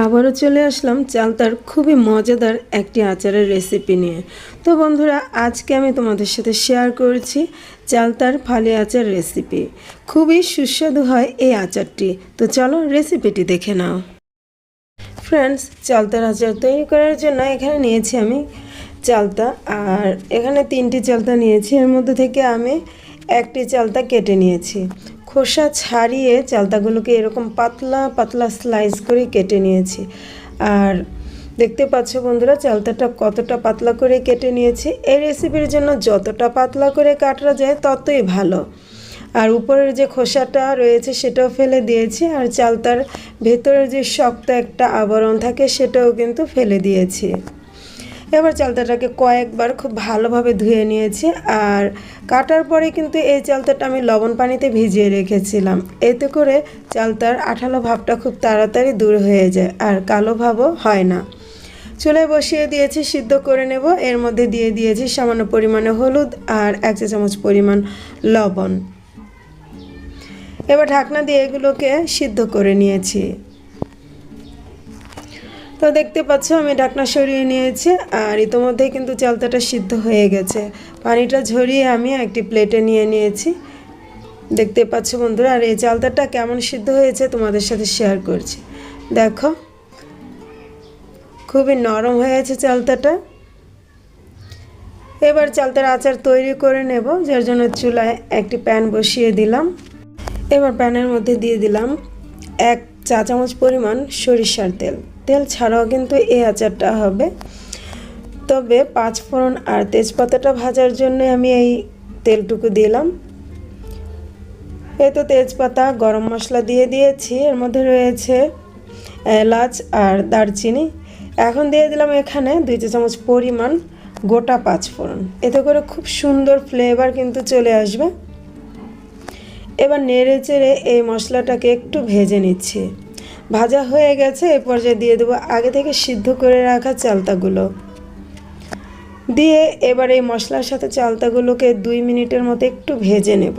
আবারও চলে আসলাম চালতার খুবই মজাদার একটি আচারের রেসিপি নিয়ে। তো বন্ধুরা, আজকে আমি তোমাদের সাথে শেয়ার করছি চালতার ফালি আচার রেসিপি খুবই সুস্বাদু হয় এই আচারটি। তো চলো রেসিপিটি দেখে নাও। ফ্রেন্ডস চালতার আচার তৈরি করার জন্য এখানে নিয়েছি আমি চালতা। আর এখানে তিনটি চালতা নিয়েছি। এর মধ্যে থেকে আমি একটি চালতা কেটে নিয়েছি। খোসা ছাড়িয়ে চালতাগুলোকে এরকম পাতলা পাতলা স্লাইস করে কেটে নিয়েছি। আর দেখতে পাচ্ছ বন্ধুরা, চালতাটা কতটা পাতলা করে কেটে নিয়েছি। এই রেসিপির জন্য যতটা পাতলা করে কাটা যায়, ততই ভালো। আর উপরের যে খোসাটা রয়েছে, সেটাও ফেলে দিয়েছি। আর চালতার ভেতরে যে শক্ত একটা আবরণ থাকে, সেটাও কিন্তু ফেলে দিয়েছি। এবার চালতাটাকে কয়েকবার খুব ভালোভাবে ধুয়ে নিয়েছি আর কাটার পরে কিন্তু এই চালতাটা আমি লবণ পানিতে ভিজিয়ে রেখেছিলাম। এতে করে চালতার আঠালো ভাবটা খুব তাড়াতাড়ি দূর হয়ে যায় আর কালো ভাবও হয় না। চুলে বসিয়ে দিয়েছি, সিদ্ধ করে নেব। এর মধ্যে দিয়ে দিয়েছি সামান্য পরিমাণে হলুদ আর এক চা চামচ পরিমাণ লবণ। এবার ঢাকনা দিয়ে এগুলোকে সিদ্ধ করে নিয়েছি। তো দেখতে পাচ্ছ, আমি ঢাকনা সরিয়ে নিয়েছি আর ইতোমধ্যেই কিন্তু চালতাটা সিদ্ধ হয়ে গেছে। পানিটা ঝরিয়ে আমি একটি প্লেটে নিয়ে নিয়েছি। দেখতে পাচ্ছ বন্ধুরা, আর এই চালতাটা কেমন সিদ্ধ হয়েছে তোমাদের সাথে শেয়ার করছি। দেখো, খুবই নরম হয়েছে চালতাটা। এবার চালতার আচার তৈরি করে নেব, যার জন্য চুলায় একটি প্যান বসিয়ে দিলাম। এবার প্যানের মধ্যে দিয়ে দিলাম এক চা চামচ পরিমাণ সরিষার তেল। তেল ছাড়াও কিন্তু এই আচারটা হবে। তবে পাঁচ ফোড়ন আর তেজপাতাটা ভাজার জন্য আমি এই তেলটুকু দিলাম। এই তো তেজপাতা, গরম মশলা দিয়ে দিয়েছি। এর মধ্যে রয়েছে এলাচ আর দারচিনি। এখন দিয়ে দিলাম এখানে দুই চা চামচ পরিমাণ গোটা পাঁচ ফোড়ন। এতে করে খুব সুন্দর ফ্লেভার কিন্তু চলে আসবে। এবার নেড়ে চেড়ে এই মশলাটাকে একটু ভেজে নিচ্ছি। ভাজা হয়ে গেছে, এ পর্যায়ে দিয়ে দেবো আগে থেকে সিদ্ধ করে রাখা চালতাগুলো। দিয়ে এবার এই মশলার সাথে চালতাগুলোকে দুই মিনিটের মতো একটু ভেজে নেব।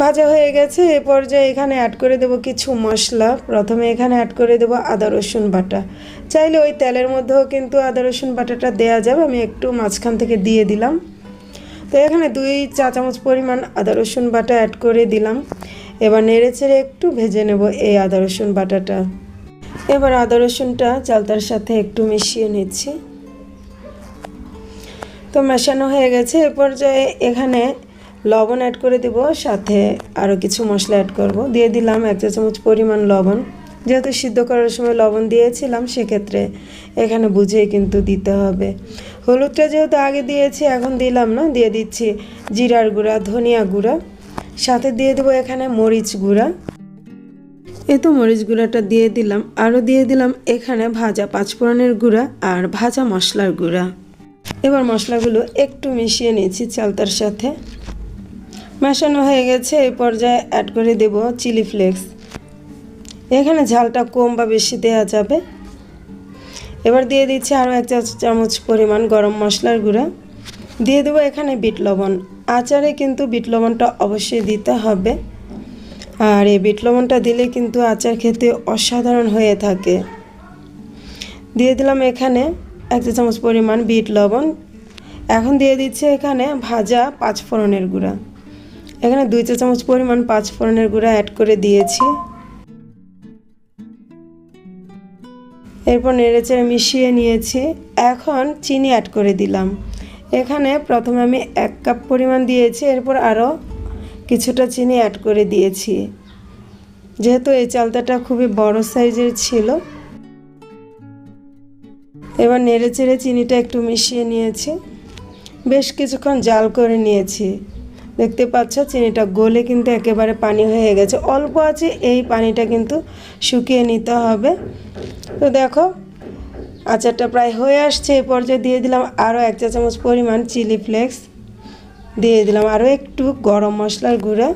ভাজা হয়ে গেছে, এ পর্যায়ে এখানে অ্যাড করে দেব কিছু মশলা। প্রথমে এখানে অ্যাড করে দেব আদা, রসুন, বাটা। চাইলে ওই তেলের মধ্যেও কিন্তু আদা, রসুন, বাটাটা দেওয়া যাবে, আমি একটু মাঝখান থেকে দিয়ে দিলাম। তো এখানে দুই চা চামচ পরিমাণ আদা, রসুন, বাটা অ্যাড করে দিলাম। এবার নেড়ে চেড়ে একটু ভেজে নেব এই আদা, রসুন বাটাটা। এবার আদা, রসুনটা চালতার সাথে একটু মিশিয়ে নিচ্ছি। তো মেশানো হয়ে গেছে। এ পর্যায়ে এখানে লবণ অ্যাড করে দেব, সাথে আরও কিছু মশলা অ্যাড করব। দিয়ে দিলাম এক চা চামচ পরিমাণ লবণ। যেহেতু সিদ্ধ করার সময় লবণ দিয়েছিলাম, সেক্ষেত্রে এখানে বুঝেই কিন্তু দিতে হবে। হলুদটা যেহেতু আগে দিয়েছি, এখন দিলাম না। দিয়ে দিচ্ছি জিরার গুঁড়া, ধনিয়া গুঁড়া। সাথে দিয়ে দেবো এখানে মরিচ গুঁড়া। এই তো মরিচ গুঁড়াটা দিয়ে দিলাম। আরও দিয়ে দিলাম এখানে ভাজা পাঁচফোড়নের গুঁড়া আর ভাজা মশলার গুঁড়া। এবার মশলাগুলো একটু মিশিয়ে নিয়েছি চালতার সাথে। মেশানো হয়ে গেছে, এই পর্যায়ে অ্যাড করে দেব চিলি ফ্লেক্স এখানে ঝালটা কম বা বেশি দেওয়া যাবে। এবার দিয়ে দিচ্ছি আরও এক চামচ পরিমাণ গরম মশলার গুঁড়া। দিয়ে দেবো এখানে বিট লবণ। আচারে কিন্তু বিট লবণটা অবশ্যই দিতে হবে। আর এই বিট লবণটা দিলে কিন্তু আচার খেতে অসাধারণ হয়ে থাকে। দিয়ে দিলাম এখানে এক চা চামচ পরিমাণ বিট লবণ। এখন দিয়ে দিচ্ছে এখানে ভাজা পাঁচ ফোড়নের গুঁড়া। এখানে দুই চা চামচ পরিমাণ পাঁচ ফোড়নের গুঁড়া অ্যাড করে দিয়েছি। এরপর নেড়েচেড়ে মিশিয়ে নিয়েছি। এখন চিনি অ্যাড করে দিলাম। এখানে প্রথমে আমি এক কাপ পরিমাণ দিয়েছি, এরপর আরও কিছুটা চিনি অ্যাড করে দিয়েছি। যেহেতু এই চালতাটা খুবই বড় সাইজের ছিল, এবার নেড়ে চেড়ে চিনিটা একটু মিশিয়ে নিয়েছি। বেশ কিছুক্ষণ জাল করে নিয়েছি। দেখতে পাচ্ছ, চিনিটা গলে কিন্তু একেবারে পানি হয়ে গেছে। অল্প আছে, এই পানিটা কিন্তু শুকিয়ে নিতে হবে। তো দেখো আচারটা প্রায় হয়ে আসছে এই পর্যায়ে দিয়ে দিলাম আরও এক চা চামচ পরিমাণ চিলি ফ্লেক্স। দিয়ে দিলাম আরও একটু গরম মশলার গুঁড়া।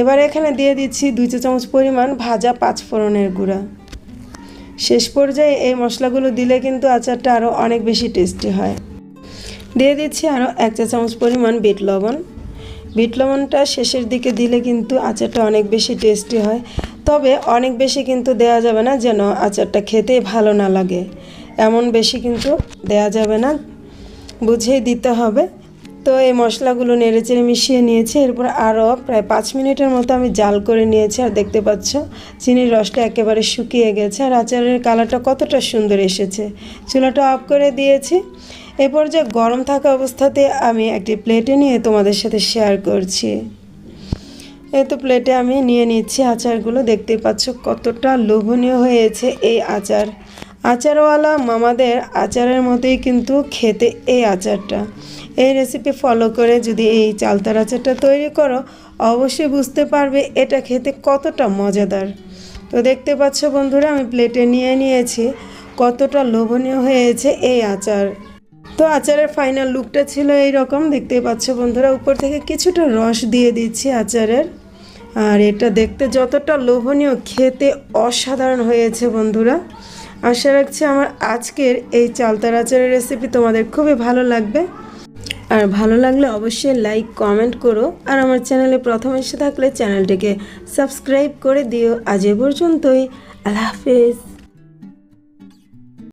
এবার এখানে দিয়ে দিচ্ছি দুই চা চামচ পরিমাণ ভাজা পাঁচ ফোড়নের গুঁড়া। শেষ পর্যায়ে এই মশলাগুলো দিলে কিন্তু আচারটা আরও অনেক বেশি টেস্টি হয়। দিয়ে দিচ্ছি আরও এক চা চামচ পরিমাণ বিট লবণ। বিট লবণটা শেষের দিকে দিলে কিন্তু আচারটা অনেক বেশি টেস্টি হয়। তবে অনেক বেশি কিন্তু দেয়া যাবে না যেন আচারটা খেতে ভালো না লাগে। এমন বেশি কিন্তু দেয়া যাবে না, বুঝেই দিতে হবে। তো এই মশলাগুলো নেড়েচেড়ে মিশিয়ে নিয়েছি, এরপর আরও প্রায় পাঁচ মিনিটের মতো আমি জাল করে নিয়েছি আর দেখতে পাচ্ছ চিনির রসটা একেবারে শুকিয়ে গেছে আর আচারের কালারটা কতটা সুন্দর এসেছে। চুলাটা অফ করে দিয়েছি। এরপর যে গরম থাকা অবস্থাতে আমি একটি প্লেটে নিয়ে তোমাদের সাথে শেয়ার করছি। এই তো প্লেটে আমি নিয়ে নিচ্ছি আচারগুলো। দেখতে পাচ্ছ কতটা লোভনীয় হয়েছে এই আচার। আচারওয়ালা মামাদের আচারের মতোই কিন্তু খেতে এই আচারটা। এই রেসিপি ফলো করে যদি এই চালতার আচারটা তৈরি করো, অবশ্যই বুঝতে পারবে এটা খেতে কতটা মজাদার। তো দেখতে পাচ্ছ বন্ধুরা, আমি প্লেটে নিয়ে নিয়েছি। কতটা লোভনীয় হয়েছে এই আচার। তো আচারের ফাইনাল লুকটা ছিল এই রকম দেখতেই পাচ্ছ বন্ধুরা, উপর থেকে কিছুটা রস দিয়ে দিচ্ছি আচারের। আর এটা দেখতে যতটা লোভনীয়, খেতে অসাধারণ হয়েছে বন্ধুরা। আশা রাখছি আমার আজকের এই চালতার আচারের রেসিপি তোমাদের খুবই ভালো লাগবে। আর ভালো লাগলে অবশ্যই লাইক কমেন্ট করো। আর আমার চ্যানেলে প্রথম এসে থাকলে চ্যানেলটিকে সাবস্ক্রাইব করে দিও। আজ এ পর্যন্তই, আল্লাহ হাফেজ।